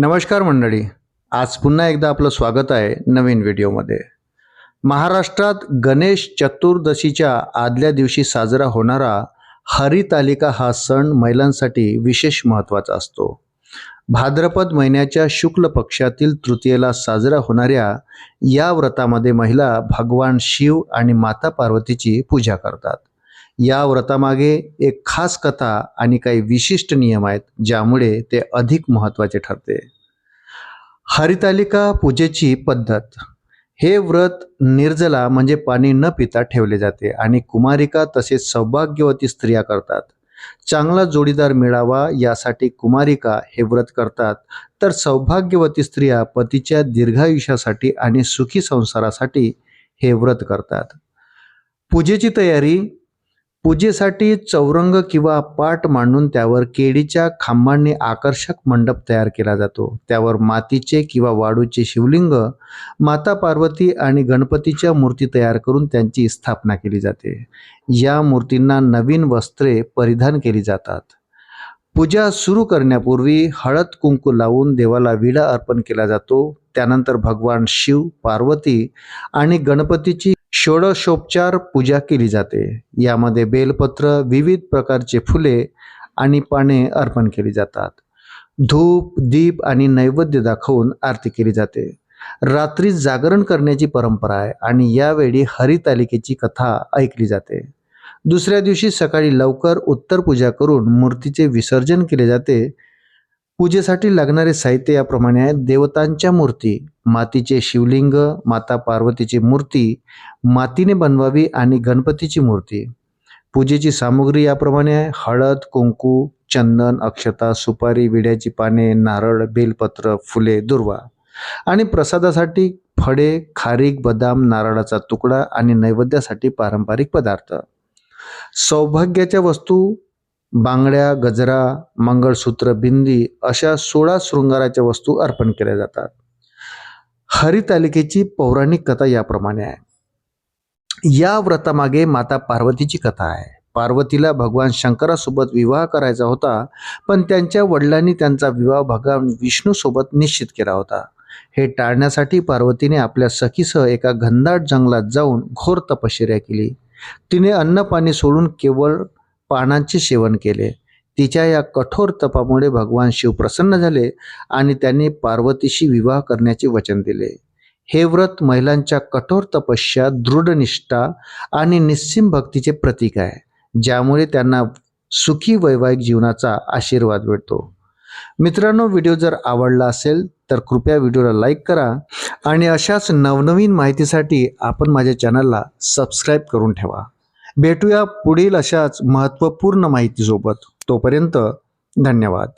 नमस्कार मंडळी. आज पुन्हा एकदा आपलं स्वागत आहे नवीन व्हिडिओमध्ये. महाराष्ट्रात गणेश चतुर्दशीच्या आदल्या दिवशी साजरा होणारा हरितालिका हा सण महिलांसाठी विशेष महत्त्वाचा असतो. भाद्रपद महिन्याच्या शुक्ल पक्षातील तृतीयेला साजरा होणाऱ्या या व्रतामध्ये महिला भगवान शिव आणि माता पार्वतीची पूजा करतात. या व्रतामागे एक खास कथा आणि काही विशिष्ट नियम आहेत ज्यामुळे ते अधिक महत्त्वाचे ठरते. हरितालिका पूजेची पद्धत. हे व्रत निर्जला म्हणजे पाणी न पिता ठेवले जाते आणि कुमारिका तसेच सौभाग्यवती स्त्रिया करतात. चांगला जोडीदार मिळावा यासाठी कुमारिका हे व्रत करतात. तर सौभाग्यवती स्त्रिया पतीच्या दीर्घायुष्यासाठी आणि सुखी संसारासाठी हे व्रत करतात. पूजेची तयारी पूजेसाठी चौरंग किंवा पाट मांडून त्यावर केळीच्या खांबांनी आकर्षक मंडप तयार केला जातो. त्यावर मातीचे किंवा वाळूचे शिवलिंग माता पार्वती आणि गणपतीच्या मूर्ती तयार करून त्यांची स्थापना केली जाते. या मूर्तींना नवीन वस्त्रे परिधान केली जातात. पूजा सुरू करण्यापूर्वी हळद कुंकू लावून देवाला विडा अर्पण केला जातो. त्यानंतर भगवान शिव पार्वती आणि गणपतीची षोडशोपचार पूजा केली जाते. यामध्ये बेलपत्र विविध प्रकारचे फुले आणि पाने अर्पण केली जातात. धूप दीप आणि नैवेद्य दाखवून आरती केली जाते. रात्री जागरण करण्याची परंपरा आहे आणि यावेळी हरितालिकेची कथा ऐकली जाते. दुसऱ्या दिवशी सकाळी लवकर उत्तर पूजा करून मूर्तीचे विसर्जन केले जाते. पूजेसाठी लागणारे साहित्य याप्रमाणे आहे. देवतांच्या मूर्ती मातीचे शिवलिंग माता पार्वतीची मूर्ती मातीने बनवावी आणि गणपतीची मूर्ती. पूजेची सामुग्री याप्रमाणे आहे. हळद कुंकू चंदन अक्षता सुपारी विड्याची पाने नारळ बेलपत्र फुले दुर्वा. आणि प्रसादासाठी फळे खारीक बदाम नारळाचा तुकडा आणि नैवेद्यासाठी पारंपरिक पदार्थ. सौभाग्याच्या वस्तू बांगड्या गजरा मंगळसूत्र बिंदी अशा सोळा शृंगाराच्या वस्तू अर्पण केल्या जातात. हरितालिकेची पौराणिक कथा याप्रमाणे आहे. या व्रतामागे माता पार्वतीची कथा आहे. पार्वतीला भगवान शंकरासोबत विवाह करायचा होता पण त्यांच्या वडिलांनी त्यांचा विवाह भगवान विष्णूसोबत निश्चित केला होता. हे टाळण्यासाठी पार्वतीने आपल्या सखीसह एका घनदाट जंगलात जाऊन घोर तपश्चर्या केली. तिने अन्न पाणी सोडून केवळ पानांचे सेवन केले. तिच्या या कठोर तपामुळे भगवान शिव प्रसन्न झाले आणि त्यांनी पार्वतीशी विवाह करण्याचे वचन दिले. हे व्रत महिलांच्या कठोर तपस्या दृढनिष्ठा आणि निस्सिम भक्तीचे प्रतीक आहे ज्यामुळे त्यांना सुखी वैवाहिक जीवनाचा आशीर्वाद भेटतो मित्रांनो व्हिडिओ जर आवडला असेल तर कृपया व्हिडिओला लाईक करा आणि अशाच नवनवीन माहितीसाठी आपण माझ्या चॅनलला सबस्क्राईब करून ठेवा. भेटूया पुढील अशाच महत्त्वपूर्ण माहितीसोबत. तोपर्यंत धन्यवाद.